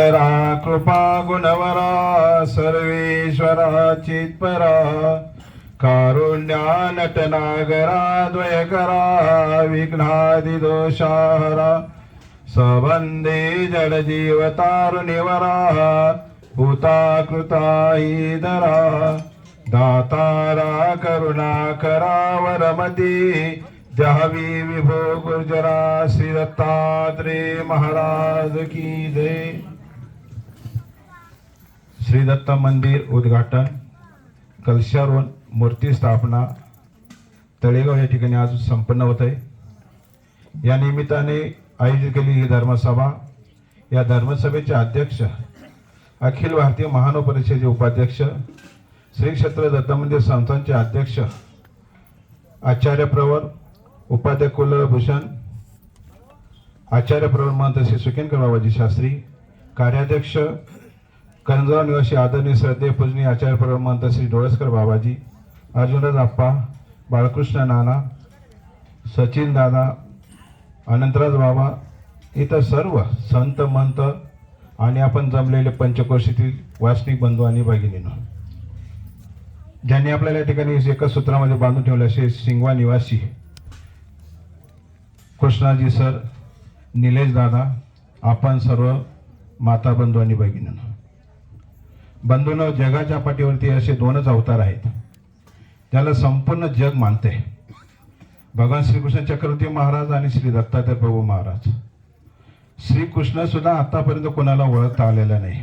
करा कृपा गुणवरा सर्वेश्वरा चित्परा कारुण्या नटनागरा द्वयकरा विघ्नादिदोषाहरा सबन्धे जडजीवतारुनिवरा हुता कृता ईदरा दातारा करुणाकरा वरमती. द्यावी विभो गुर्जरा श्री दत्तात्रेय महाराज की जय. श्री दत्त मंदिर उद्घाटन कलशारोहण मूर्ती स्थापना तळेगाव या ठिकाणी आज संपन्न होत आहे. या निमित्ताने आयोजित केली ही धर्मसभा. या धर्मसभेचे अध्यक्ष अखिल भारतीय महानव परिषदेचे उपाध्यक्ष श्री क्षेत्र दत्त मंदिर संस्थांचे अध्यक्ष आचार्य प्रवर उपाध्यक्ष कुलभूषण आचार्य प्रवर महंत श्री सुकेनकर बाबाजी शास्त्री कार्याध्यक्ष कंजाव निवासी आदरणीय श्रद्धे पूजनीय आचार्य परमंत श्री डोळसकर बाबाजी अर्जुनराज आप्पा बाळकृष्ण नाना सचिन दादा अनंतराज बाबा इतर सर्व संत मंत आणि आपण जमलेले पंचकोशीतील वासनिक बंधू आणि भगिनीनं. ज्यांनी आपल्याला या ठिकाणी एका सूत्रामध्ये बांधून ठेवले असे सिंगवा निवासी कृष्णाजी सर निलेश दादा आपण सर्व माता बंधू आणि भगिनीनं. बंधून जगाच्या पाठीवरती असे दोनच अवतार आहेत. त्याला संपूर्ण जग मानते. भगवान श्रीकृष्ण चक्रवर्ती महाराज आणि श्री दत्तात्रय प्रभू महाराज. श्रीकृष्ण सुद्धा आतापर्यंत कोणाला ओळखता आलेला नाही.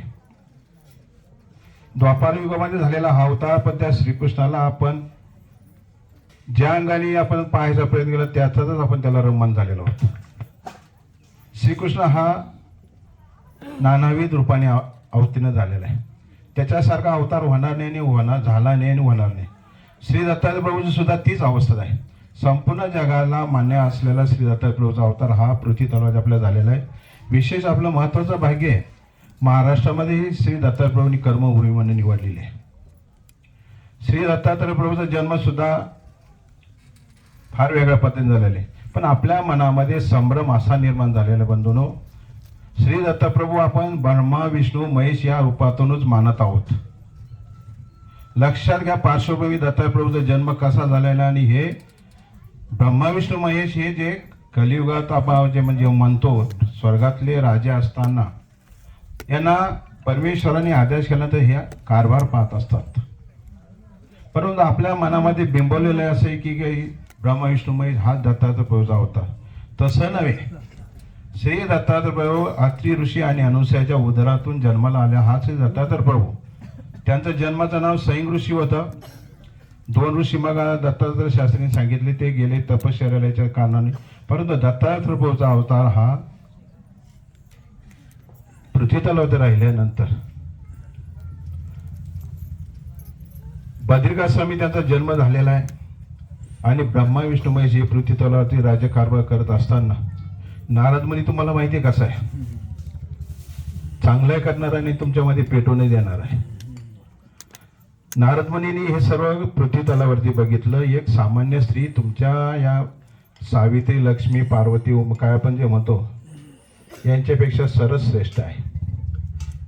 द्वापार युगामध्ये झालेला हा अवतार पण त्या श्रीकृष्णाला आपण ज्या अंगाने आपण पाहायचा प्रयत्न केला त्याचाच आपण त्याला रममान झालेलो होतो श्रीकृष्ण हा नानाविध रूपाने अवतीर्ण झालेला आहे. त्याच्यासारखा अवतार होणार नाही आणि होणार झाला नाही आणि होणार नाही. श्री दत्तात्रय प्रभूची सुद्धा तीच अवस्था आहे. संपूर्ण जगाला मान्य असलेला श्री दत्तात्रय प्रभूचा अवतार हा पृथ्वी तलावात आपला झालेला आहे. विशेष आपलं महत्त्वाचं भाग्य आहे. महाराष्ट्रामध्येही श्री दत्तात्रय प्रभूंनी कर्मभूमी म्हणून निवडलेली आहे. श्री दत्तात्रय प्रभूचा जन्मसुद्धा फार वेगळ्या पद्धतीने झालेला आहे. पण आपल्या मनामध्ये संभ्रम असा निर्माण झालेला बंधूनो श्री दत्तप्रभू आपण ब्रह्मा विष्णू महेश या रूपातूनच मानत आहोत. लक्षात घ्या पार्श्वभूमी दत्तप्रभूचा जन्म कसा झालेला आणि हे ब्रह्मा विष्णू महेश हे जे कलियुगात आपण जे म्हणजे म्हणतो स्वर्गातले राजे असताना यांना परमेश्वराने आदेश केला तर ह्या कारभार पाहत असतात. परंतु आपल्या मनामध्ये बिंबवलेलं आहे असं आहे की काही ब्रह्मा विष्णू महेश हा दत्ताचा प्रभूचा होता. तसं नव्हे. श्री दत्तात्र प्रभू आत्री ऋषी आणि अनुसयाच्या उदरातून जन्माला आल्या हा श्री दत्तात्र प्रभू. त्यांचं जन्माचं नाव सैंग ऋषी होतं. दोन ऋषी मग दत्तात्रय शास्त्रीने सांगितले ते गेले तपश्चर्याच्या कारणाने. परंतु दत्तात्रय प्रभूचा अवतार हा पृथ्वीतलावर राहिल्यानंतर. बद्रिका स्वामी त्यांचा जन्म झालेला आहे. आणि ब्रह्मा विष्णू महेश हे पृथ्वीतलावरती राज्यकारभार करत असताना नारद म्हणे तुम्हाला माहिती आहे कसं आहे? चांगलं करणार आणि तुमच्यामध्ये पेटवून देणार आहे. नारद मुनीने हे सर्व पृथ्वी तलावरती बघितलं. एक सामान्य स्त्री तुमच्या या सावित्री लक्ष्मी पार्वती उम काय आपण जे म्हणतो यांच्यापेक्षा सरस श्रेष्ठ आहे.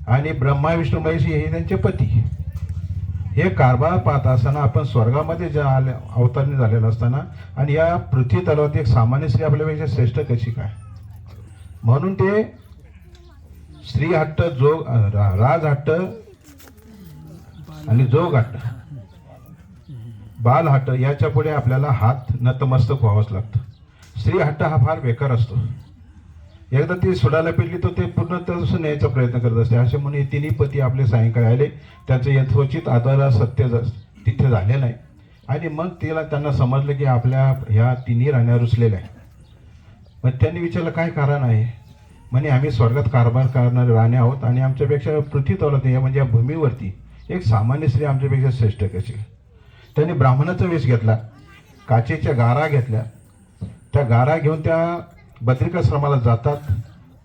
आणि ब्रह्मा विष्णू महेश हे त्यांचे पती. हे कारभार पाहत असताना आपण स्वर्गामध्ये ज्या आल्या अवतारणी झालेलं असताना आणि या पृथ्वी तलावरती एक सामान्य स्त्री आपल्यापेक्षा श्रेष्ठ कशी काय? म्हणून ते स्त्री हट्ट जोग रा- राज हट्ट आणि जोग हट्ट. बाल हट्ट याच्यापुढे आपल्याला हात नतमस्तक व्हावंच लागतं. स्त्री हट्ट हा फार बेकार असतो. एकदा ती सोडायला पेटली तर ते पूर्ण तसं न्यायचा प्रयत्न करत असते. असे म्हणून हे तिन्ही पती आपले सायंकाळी आले. त्यांचं यथोचित आधार सत्य तिथे झालेलं नाही. आणि मग तिला त्यांना समजलं की आपल्या ह्या तिन्ही राण्या रुसलेल्या आहे मग त्यांनी विचारलं काय कारण आहे? म्हणे आम्ही स्वर्गात कारभार करणारे राणे आहोत आणि आमच्यापेक्षा पृथ्वी तोलत या म्हणजे या भूमीवरती एक सामान्य स्त्री आमच्यापेक्षा श्रेष्ठ कशी? त्यांनी ब्राह्मणाचा वेश घेतला काचेच्या गारा घेतल्या. त्या गारा घेऊन त्या बद्रिकाश्रमाला जातात.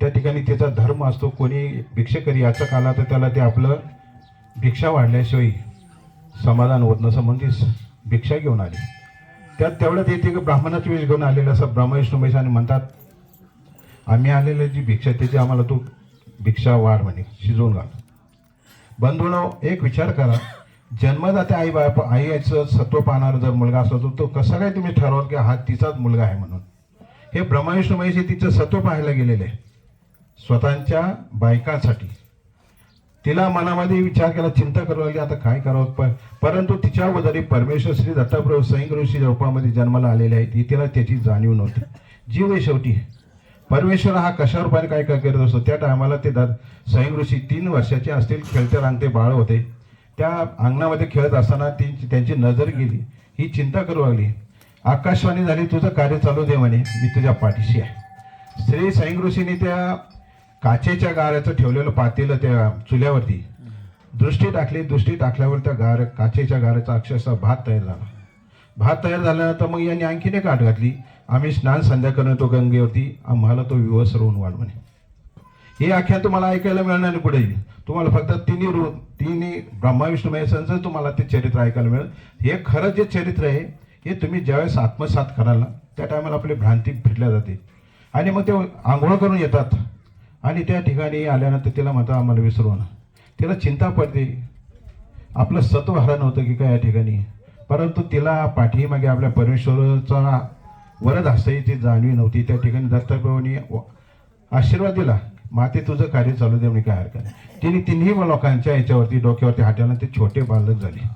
त्या ठिकाणी त्याचा धर्म असतो. कोणी भिक्षकरी याचा आला तर त्याला ते आपलं भिक्षा वाढल्याशिवाय समाधान होत नसं म्हणून भिक्षा घेऊन आली. त्यात तेवढ्यात येते की ब्राह्मणाचा वेश घेऊन आलेला असं ब्रह्मविष्णू आणि म्हणतात आम्ही आलेलं जी भिक्षा त्याची आम्हाला तू भिक्षा वाढ म्हणे शिजवून घाल. बंधूनो एक विचार करा जन्मदाते आई बाप आईचं सत्व पाहणारा जर मुलगा असला तर तो कसा काय तुम्ही ठरवाल की हा तिचाच मुलगा आहे म्हणून? हे ब्रह्मविष्णू महेश तिचं सत्व पाहायला गेलेले आहे स्वतःच्या बायकांसाठी. तिला मनामध्ये विचार केला चिंता करू लागली आता काय करावं? पण परंतु तिच्या वजारी परमेश्वर श्री दत्तप्रभू सैंग ऋषी रूपामध्ये जन्माला आलेले आहेत ही तिला त्याची जाणीव नव्हती. जीव आहे शेवटी. परमेश्वर हा कशा रूपाने काय काय करत असतो त्या टायमाला ते द सैंग ऋषी तीन वर्षाचे असतील खेळते रांगते बाळ होते. त्या अंगणामध्ये खेळत असताना ती त्यांची नजर गेली. ही चिंता करू लागली. आकाशवाणी झाली तुझं कार्य चालू दे म्हणे मी तुझ्या पाठीशी आहे. श्री सैंग ऋषीने त्या काचेच्या गाऱ्याचं ठेवलेलं पातेलं त्या चुल्यावरती. दृष्टी टाकली दृष्टी टाकल्यावर त्या गार काचेच्या गाऱ्याचा अक्षरशः भात तयार झाला. भात तयार झाल्यानंतर मग यांनी आणखीन एक आठ घातली. आम्ही स्नान संध्या तो गंगेवरती आम्हाला तो विवस रोवून वाढ म्हणे. हे आख्यान तुम्हाला ऐकायला मिळणार नाही पुढे. तुम्हाला फक्त तिन्ही रू तिन्ही ब्रह्माविष्णू महेशांचं तुम्हाला ते चरित्र ऐकायला मिळेल. हे खरं जे चरित्र आहे हे तुम्ही ज्यावेळेस आत्मसात कराल ना त्या टायमाला आपली भ्रांती फिटल्या जाते. आणि मग ते आंघोळ करून येतात. आणि त्या ठिकाणी आल्यानंतर तिला म्हणतात आम्हाला विसरू ना तिला चिंता पडते आपलं सत्व हरण होतं की काय या ठिकाणी? परंतु तिला पाठीमागे आपल्या परमेश्वराचा वरद ती जाणवी नव्हती. त्या ठिकाणी दत्तप्रभूंनी व- आशीर्वाद दिला. माते तुझं कार्य चालू दे म्हणजे काय हरकत नाही. तिने तिन्ही लोकांच्या याच्यावरती डोक्यावरती हाट्याला ते छोटे बालक झाले.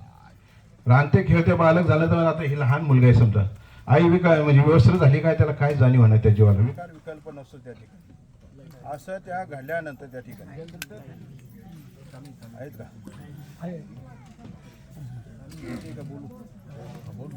रानते खेळते बालक झालं तर आता ही लहान मुलगा आहे समजा. आई विकार म्हणजे व्यवस्था झाली काय? त्याला काय जाणीव होणार त्या जीवाला विकार विकल्प नसतो त्या ठिकाणी. असं त्या घडल्यानंतर त्या ठिकाणी. आहेत का? बोलू